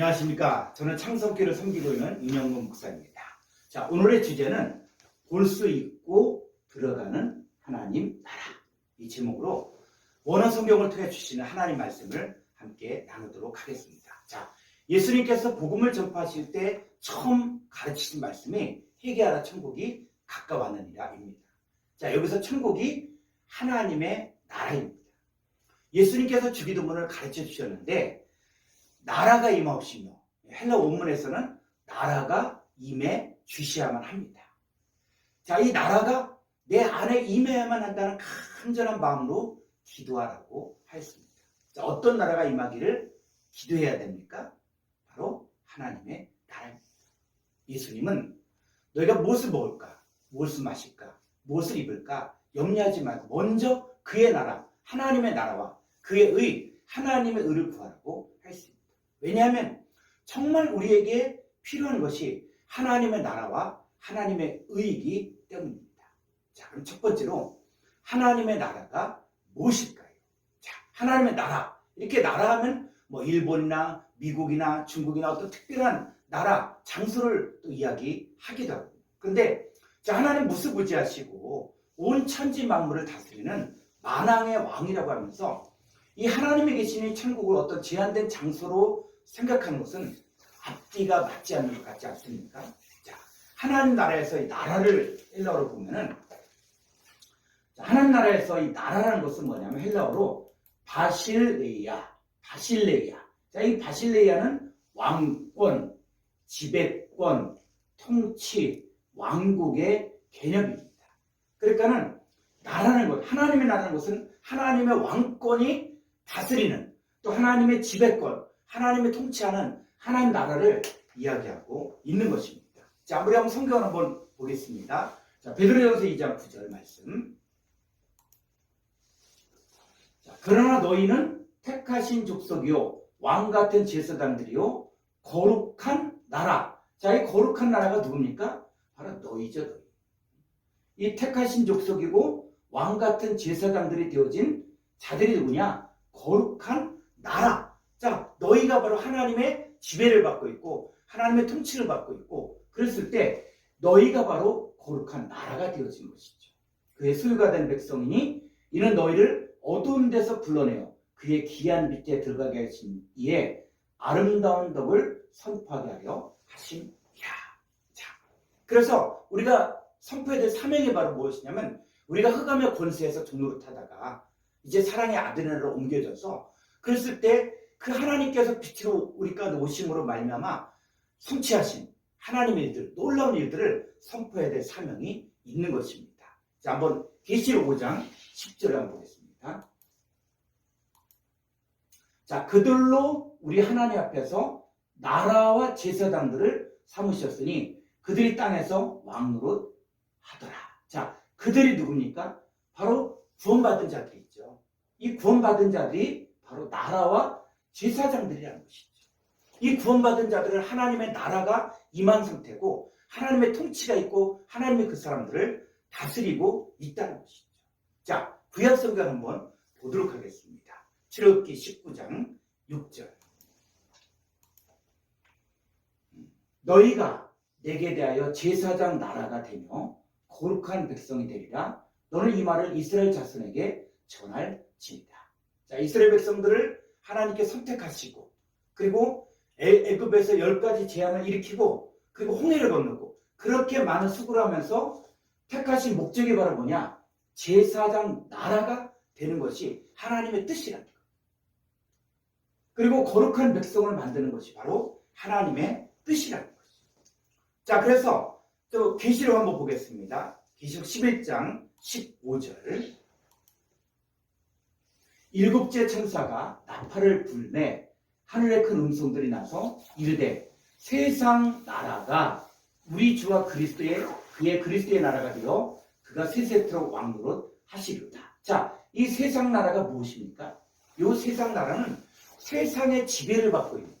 안녕하십니까. 저는 창성교를 섬기고 있는 윤영근 목사입니다. 자, 오늘의 주제는 볼 수 있고 들어가는 하나님 나라. 이 제목으로 원어 성경을 통해 주시는 하나님 말씀을 함께 나누도록 하겠습니다. 자, 예수님께서 복음을 전파하실 때 처음 가르치신 말씀이 회개하라 천국이 가까웠느니라입니다. 자, 여기서 천국이 하나님의 나라입니다. 예수님께서 주기도문을 가르쳐 주셨는데 나라가 임하옵시며 헬라 원문에서는 나라가 임해 주시야만 합니다. 자, 이 나라가 내 안에 임해야만 한다는 간절한 마음으로 기도하라고 하였습니다. 자, 어떤 나라가 임하기를 기도해야 됩니까? 바로 하나님의 나라입니다. 예수님은 너희가 무엇을 먹을까? 무엇을 마실까? 무엇을 입을까? 염려하지 말고 먼저 그의 나라, 하나님의 나라와 그의 의, 하나님의 의를 구하라고. 왜냐하면 정말 우리에게 필요한 것이 하나님의 나라와 하나님의 의이기 때문입니다. 자, 그럼 첫 번째로 하나님의 나라가 무엇일까요? 자, 하나님의 나라. 이렇게 나라 하면 뭐 일본이나 미국이나 중국이나 어떤 특별한 나라, 장소를 또 이야기하기도 하고. 그런데 자, 하나님 무수부지하시고 온 천지 만물을 다스리는 만왕의 왕이라고 하면서 이 하나님이 계시는 천국을 어떤 제한된 장소로 생각하는 것은 앞뒤가 맞지 않는 것 같지 않습니까? 자, 하나님 나라에서 이 나라를 헬라어로 보면은 자, 하나님 나라에서 이 나라라는 것은 뭐냐면 헬라어로 바실레이아, 바실레이아. 자, 이 바실레이아는 왕권, 지배권, 통치, 왕국의 개념입니다. 그러니까는 나라는 것, 하나님의 나라는 것은 하나님의 왕권이 다스리는 또 하나님의 지배권, 하나님의 통치하는 하나님 나라를 이야기하고 있는 것입니다. 자, 우리 한번 성경을 한번 보겠습니다. 자, 베드로전서 2장 9절 말씀. 자, 그러나 너희는 택하신 족속이요 왕 같은 제사장들이요 거룩한 나라. 자, 이 거룩한 나라가 누굽니까? 바로 너희죠, 너희. 이 택하신 족속이고 왕 같은 제사장들이 되어진 자들이 누구냐? 거룩한 나라. 자, 너희가 바로 하나님의 지배를 받고 있고 하나님의 통치를 받고 있고 그랬을 때 너희가 바로 거룩한 나라가 되어진 것이죠. 그의 소유가 된 백성이니 이는 너희를 어두운 데서 불러내어 그의 기한 밑에 들어가게 하신 이에 아름다운 덕을 선포하게 하려 하심이라. 자, 그래서 우리가 선포해야 될 사명이 바로 무엇이냐면 우리가 흑암의 권세에서 종로를 타다가 이제 사랑의 아드레나로 옮겨져서 그랬을 때 그 하나님께서 빛으로 우리가 오심으로 말미암아 성취하신 하나님의 일들, 놀라운 일들을 선포해야 될 사명이 있는 것입니다. 자, 한번 계시록 5장 10절을 한번 보겠습니다. 자, 그들로 우리 하나님 앞에서 나라와 제사장들을 삼으셨으니 그들이 땅에서 왕노릇 하더라. 자, 그들이 누굽니까? 바로 구원받은 자들이 있죠. 이 구원받은 자들이 바로 나라와 제사장들이라는 것이죠. 이 구원받은 자들은 하나님의 나라가 임한 상태고 하나님의 통치가 있고 하나님의 그 사람들을 다스리고 있다는 것이죠. 자, 구약 성경 한번 보도록 하겠습니다. 출애굽기 19장 6절. 너희가 내게 대하여 제사장 나라가 되며 거룩한 백성이 되리라. 너는 이 말을 이스라엘 자손에게 전할지니라. 자, 이스라엘 백성들을 하나님께 선택하시고 그리고 애- 애굽에서 열 가지 재앙을 일으키고 그리고 홍해를 건너고 그렇게 많은 수고를 하면서 택하신 목적이 바로 뭐냐? 제사장 나라가 되는 것이 하나님의 뜻이라는 거. 그리고 거룩한 백성을 만드는 것이 바로 하나님의 뜻이라는 것이죠. 자, 그래서 또 계시록 한번 보겠습니다. 계시록 11장 15절. 일곱째 천사가 나팔을 불매 하늘에 큰 음성들이 나서 이르되 세상 나라가 우리 주와 그리스도의 그의 그리스도의 나라가 되어 그가 세세토록 왕노릇 하시리로다. 자, 이 세상 나라가 무엇입니까? 이 세상 나라는 세상의 지배를 받고 있는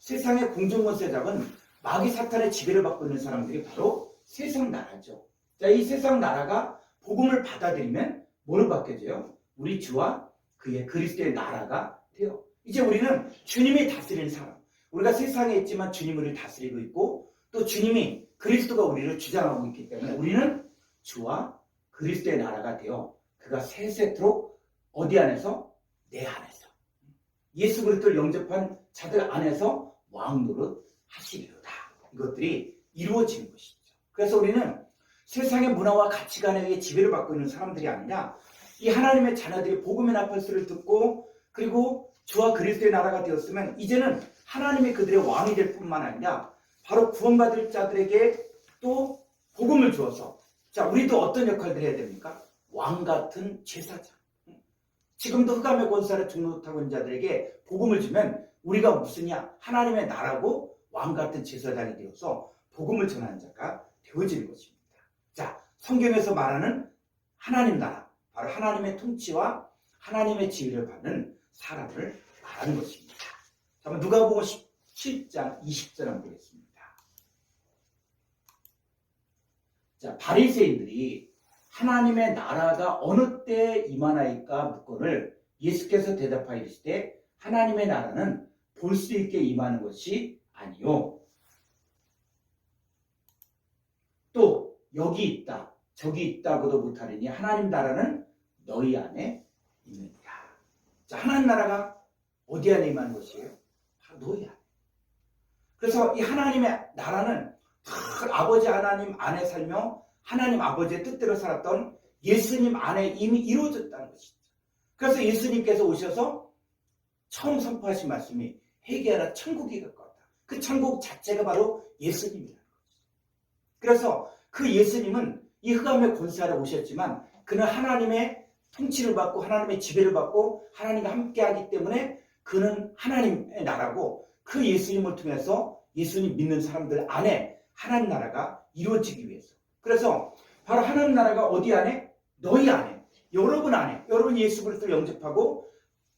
세상의 공정권세 잡은 마귀 사탄의 지배를 받고 있는 사람들이 바로 세상 나라죠. 자, 이 세상 나라가 복음을 받아들이면 받게 돼요? 우리 주와 그의 그리스도의 나라가 돼요. 이제 우리는 주님이 다스리는 사람, 우리가 세상에 있지만 주님이 우리를 다스리고 있고 또 주님이 그리스도가 우리를 주장하고 있기 때문에 우리는 주와 그리스도의 나라가 되어 그가 세세토록 어디 안에서? 내 안에서. 예수 그리스도를 영접한 자들 안에서 왕 노릇 하시리로다. 이것들이 이루어지는 것이죠. 그래서 우리는 세상의 문화와 가치관에 의해 지배를 받고 있는 사람들이 아니라 이 하나님의 자녀들이 복음의 나팔소리를 듣고 그리고 주와 그리스도의 나라가 되었으면 이제는 하나님이 그들의 왕이 될 뿐만 아니라 바로 구원받을 자들에게 또 복음을 주어서 자 우리도 어떤 역할을 해야 됩니까? 왕 같은 제사장. 지금도 흑암의 권사를 등록하고 있는 자들에게 복음을 주면 우리가 무슨냐? 하나님의 나라고 왕 같은 제사장이 되어서 복음을 전하는 자가 되어지는 것입니다. 자, 성경에서 말하는 하나님 나라, 바로 하나님의 통치와 하나님의 지위를 받는 사람을 말하는 것입니다. 자, 한번 누가복음 17장 20절 한번 보겠습니다. 자, 바리새인들이 하나님의 나라가 어느 때 임하나이까 묻건을 예수께서 대답하여 이르시되 하나님의 나라는 볼 수 있게 임하는 것이 아니요. 또 여기 있다, 저기 있다고도 못하리니 하나님 나라는 너희 안에 있느니라. 자, 하나님 나라가 어디 안에 임하는 것이에요? 바로 너희 안에. 그래서 이 하나님의 나라는 다 아버지 하나님 안에 살며 하나님 아버지의 뜻대로 살았던 예수님 안에 이미 이루어졌다는 것이죠. 그래서 예수님께서 오셔서 처음 선포하신 말씀이 회개하라 천국이 가까웠다. 그 천국 자체가 바로 예수님이라는 거죠. 그래서 그 예수님은 이 흑암의 권세하러 오셨지만 그는 하나님의 통치를 받고 하나님의 지배를 받고 하나님과 함께하기 때문에 그는 하나님의 나라고 그 예수님을 통해서 예수님 믿는 사람들 안에 하나님 나라가 이루어지기 위해서 그래서 바로 하나님 나라가 어디 안에? 너희 안에 여러분 안에 여러분 예수 그리스도를 영접하고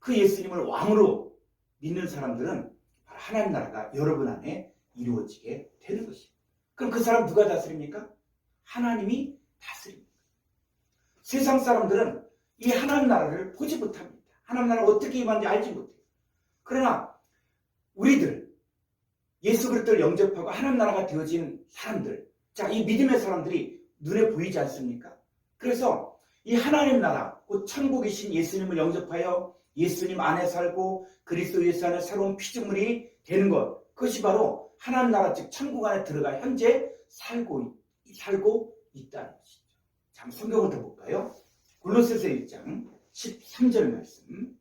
그 예수님을 왕으로 믿는 사람들은 바로 하나님 나라가 여러분 안에 이루어지게 되는 것입니다. 그럼 그 사람 누가 다스립니까? 하나님이 다스립니다. 세상 사람들은 이 하나님 나라를 보지 못합니다. 하나님 나라가 어떻게 임하는지 알지 못해요. 그러나 우리들 예수 그리스도를 영접하고 하나님 나라가 되어진 사람들 자, 이 믿음의 사람들이 눈에 보이지 않습니까? 그래서 이 하나님 나라, 곧 천국이신 예수님을 영접하여 예수님 안에 살고 그리스도 예수 안에 새로운 피조물이 되는 것. 그것이 바로 하나님 나라 즉 천국 안에 들어가 현재 살고 살고 있다는 것이죠. 자, 한번 성경을 더 볼까요? 골로새서 1장 13절 말씀.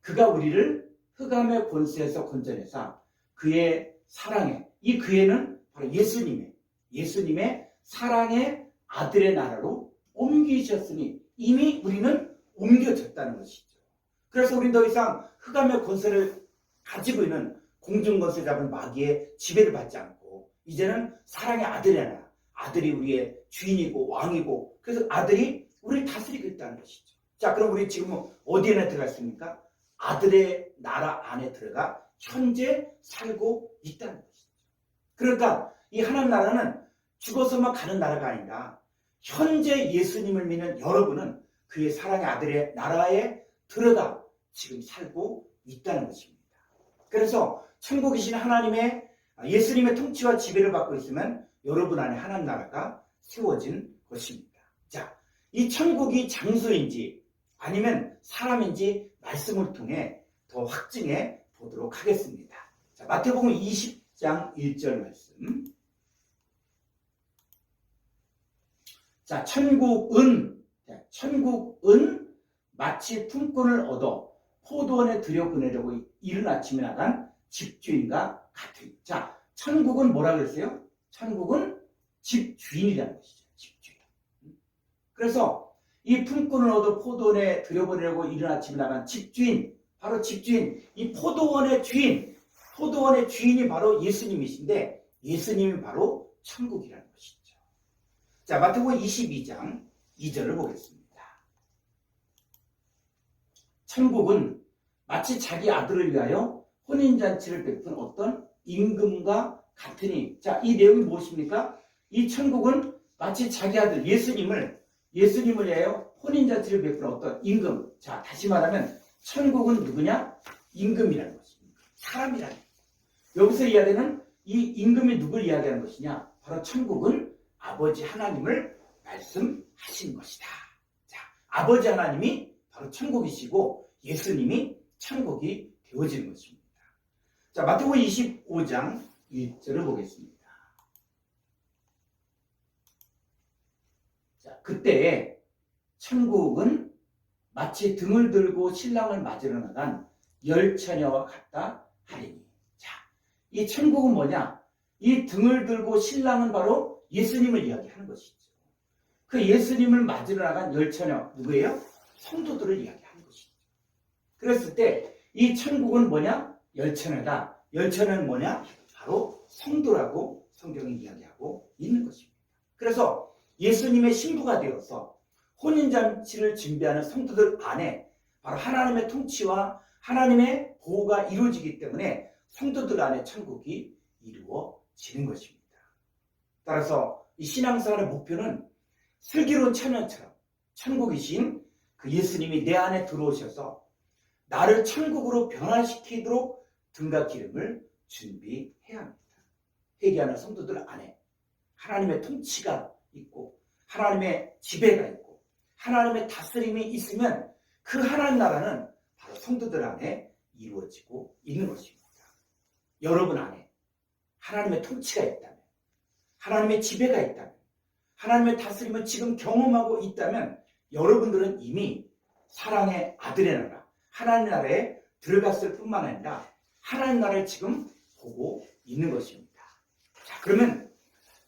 그가 우리를 흑암의 권세에서 건져내사 그의 사랑의 이 그애는 바로 예수님의 예수님의 사랑의 아들의 나라로 옮기셨으니 이미 우리는 옮겨졌다는 것이죠. 그래서 우리는 더 이상 흑암의 권세를 가지고 있는 공중 권세 잡은 마귀의 지배를 받지 않고 이제는 사랑의 아들의 나라 아들이 우리의 주인이고 왕이고 그래서 아들이 우리를 다스리고 있다는 것이죠. 자 그럼 우리 지금 어디에 들어갔습니까? 아들의 나라 안에 들어가 현재 살고 있다는 것이죠. 그러니까 이 하나님 나라는 죽어서만 가는 나라가 아니라 현재 예수님을 믿는 여러분은 그의 사랑의 아들의 나라에 들어가 지금 살고 있다는 것입니다. 그래서 천국이신 하나님의 예수님의 통치와 지배를 받고 있으면 여러분 안에 하나님 나라가 세워진 것입니다. 자, 이 천국이 장소인지 아니면 사람인지 말씀을 통해 더 확증해 보도록 하겠습니다. 자, 마태복음 20장 1절 말씀. 자, 천국은 자, 천국은 마치 품꾼을 얻어 포도원에 들여 보내려고 이른 아침에 나간 집주인과 같은. 자, 천국은 뭐라 그랬어요? 천국은 집주인이라는 것이죠. 집주인. 그래서 이 품꾼을 얻어 포도원에 들여보내려고 이른 아침에 나간 집주인, 바로 집주인, 이 포도원의 주인, 포도원의 주인이 바로 예수님이신데 예수님이 바로 천국이라는 것이죠. 자, 마태복음 22장 2절을 보겠습니다. 천국은 마치 자기 아들을 위하여 혼인잔치를 베푼 어떤 임금과 같으니 자, 이 내용이 무엇입니까? 이 천국은 마치 자기 아들 예수님을 예수님을 위하여 혼인잔치를 베푼 어떤 임금 자, 다시 말하면 천국은 누구냐? 임금이라는 것입니다. 사람이라는 것. 여기서 이야기하는 이 임금이 누굴 이야기하는 것이냐? 바로 천국은 아버지 하나님을 말씀하신 것이다. 자, 아버지 하나님이 바로 천국이시고 예수님이 천국이 되어지는 것입니다. 자, 마태복음 25장 1절을 보겠습니다. 자, 그때 천국은 마치 등을 들고 신랑을 맞으러 나간 열 처녀와 같다 하리니. 자, 이 천국은 뭐냐? 이 등을 들고 신랑은 바로 예수님을 이야기하는 것이죠. 그 예수님을 맞으러 나간 열 처녀 누구예요? 성도들을 이야기하는 것이죠. 그랬을 때 이 천국은 뭐냐? 열 처녀다. 열 처녀는 뭐냐? 바로 성도라고 성경이 이야기하고 있는 것입니다. 그래서 예수님의 신부가 되어서 혼인잔치를 준비하는 성도들 안에 바로 하나님의 통치와 하나님의 보호가 이루어지기 때문에 성도들 안에 천국이 이루어지는 것입니다. 따라서 이 신앙생활의 목표는 슬기로운 처녀처럼 천국이신 그 예수님이 내 안에 들어오셔서 나를 천국으로 변화시키도록 등과 기름을 준비해야 합니다. 회개하는 성도들 안에 하나님의 통치가 있고 하나님의 지배가 있고 하나님의 다스림이 있으면 그 하나님 나라는 바로 성도들 안에 이루어지고 있는 것입니다. 여러분 안에 하나님의 통치가 있다면 하나님의 지배가 있다면 하나님의 다스림을 지금 경험하고 있다면 여러분들은 이미 사랑의 아들의 나라 하나님 나라에 들어갔을 뿐만 아니라 하나님 나라를 지금 보고 있는 것입니다. 자, 그러면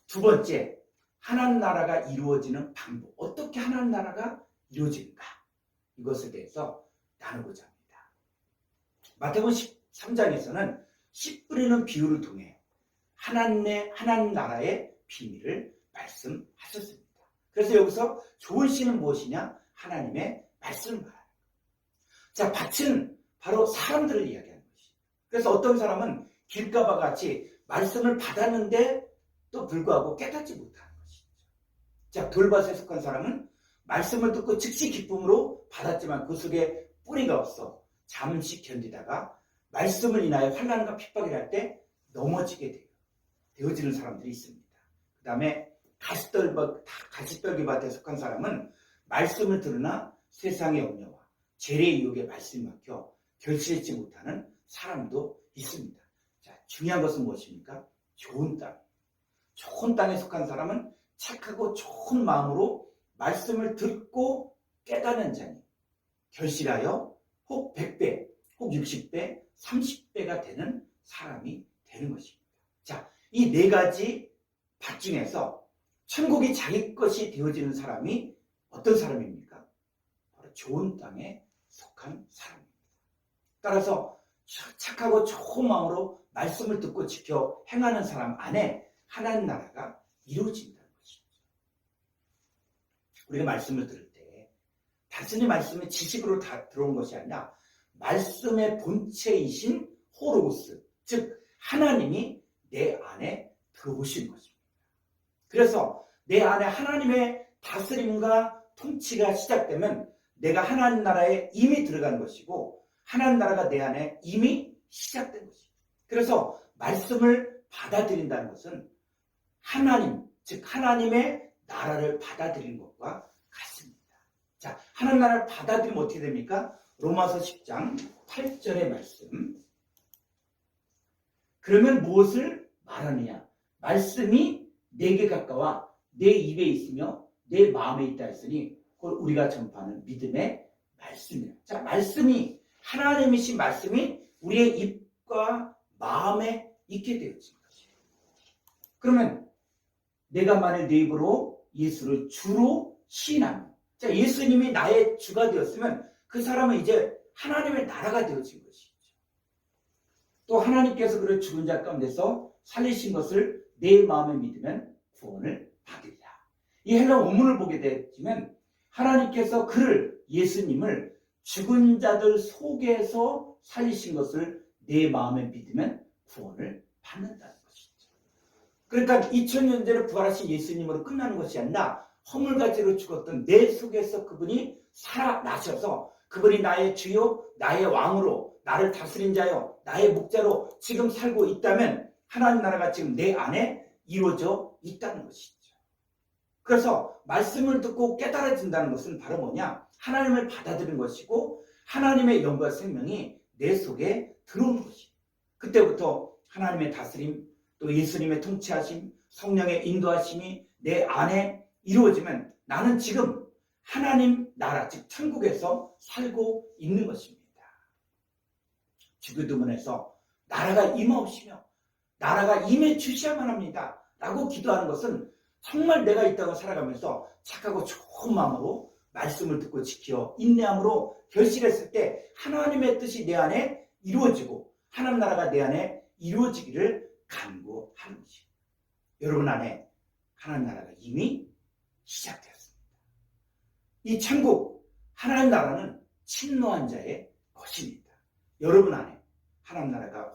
두 번째, 하나님 나라가 이루어지는 방법. 어떻게 하나님 나라가 이루어지는가? 이것에 대해서 나누고자 합니다. 마태복음 13장에서는 씨 뿌리는 비유를 통해 하나님의 하나님 나라의 비밀을 말씀하셨습니다. 그래서 여기서 좋은 씨는 무엇이냐? 하나님의 말씀을 말합니다. 자, 밭은 바로 사람들을 것이죠. 그래서 어떤 사람은 길가와 같이 말씀을 받았는데 또 불구하고 깨닫지 못하는 것이죠. 자, 돌밭에 속한 사람은 말씀을 듣고 즉시 기쁨으로 받았지만 그 속에 뿌리가 없어 잠시 견디다가 말씀을 인하여 환란과 핍박을 할때 넘어지게 돼요. 되어지는 사람들이 있습니다. 그 다음에 가시떨기, 가시떨기밭에 속한 사람은 말씀을 들으나 세상의 염려와 재래의 유혹에 말씀이 막혀 결실치 못하는 사람도 있습니다. 자, 중요한 것은 무엇입니까? 좋은 땅. 좋은 땅에 속한 사람은 착하고 좋은 마음으로 말씀을 듣고 깨닫는 자니 결실하여 혹 100배, 혹 60배, 30배가 되는 사람이 되는 것입니다. 자, 이 네 가지 밭 중에서 천국이 자기 것이 되어지는 사람이 어떤 사람입니까? 바로 좋은 땅에 속한 사람입니다. 따라서 착하고 좋은 마음으로 말씀을 듣고 지켜 행하는 사람 안에 하나님 나라가 이루어진다는 것입니다. 우리가 말씀을 들을 때 단순히 말씀의 지식으로 다 들어온 것이 아니라 말씀의 본체이신 호로우스, 즉 하나님이 내 안에 들어오신 것입니다. 그래서 내 안에 하나님의 다스림과 통치가 시작되면 내가 하나님 나라에 이미 들어간 것이고 하나님 나라가 내 안에 이미 시작된 것입니다. 그래서 말씀을 받아들인다는 것은 하나님, 즉 하나님의 나라를 받아들이는 것과 같습니다. 자, 하나님 나라를 받아들이면 어떻게 됩니까? 로마서 10장 8절의 말씀. 그러면 무엇을 말하느냐? 말씀이 내게 가까워 내 입에 있으며 내 마음에 있다 했으니 그걸 우리가 전파하는 믿음의 말씀이에요. 자, 말씀이 하나님이신 말씀이 우리의 입과 마음에 있게 것이에요. 그러면 내가 만일 내 입으로 예수를 주로 시인하면 자, 예수님이 나의 주가 되었으면 그 사람은 이제 하나님의 나라가 되어진 것이죠. 또 하나님께서 그를 죽은 자 가운데서 살리신 것을 내 마음에 믿으면 구원을 받으리라. 이 헬라 원문을 보게 되면 하나님께서 그를 예수님을 죽은 자들 속에서 살리신 것을 내 마음에 믿으면 구원을 받는다는 것이죠. 그러니까 2000년 전에 부활하신 예수님으로 끝나는 것이 아니라 허물가지로 죽었던 내 속에서 그분이 살아나셔서 그분이 나의 주요 나의 왕으로 나를 다스린 자요, 나의 목자로 지금 살고 있다면 하나님 나라가 지금 내 안에 이루어져 있다는 것이죠. 그래서 말씀을 듣고 깨달아진다는 것은 바로 뭐냐? 하나님을 받아들인 것이고 하나님의 영과 생명이 내 속에 들어오는 것이에요. 그때부터 하나님의 다스림, 또 예수님의 통치하심, 성령의 인도하심이 내 안에 이루어지면 나는 지금 하나님 나라, 즉 천국에서 살고 있는 것입니다. 주기도문에서 나라가 임하옵시며 나라가 임해 주셔야만 합니다. 라고 기도하는 것은 정말 내가 있다고 살아가면서 착하고 좋은 마음으로 말씀을 듣고 지켜 인내함으로 결실했을 때 하나님의 뜻이 내 안에 이루어지고 하나님 나라가 내 안에 이루어지기를 간구하는 것이에요. 여러분 안에 하나님 나라가 이미 시작되었습니다. 이 천국 하나님 나라는 침노한 자의 것입니다. 여러분 안에 하나님 나라가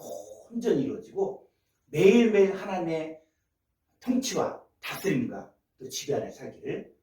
온전히 이루어지고 매일매일 하나님의 통치와 다스림과 또 지배 안에 살기를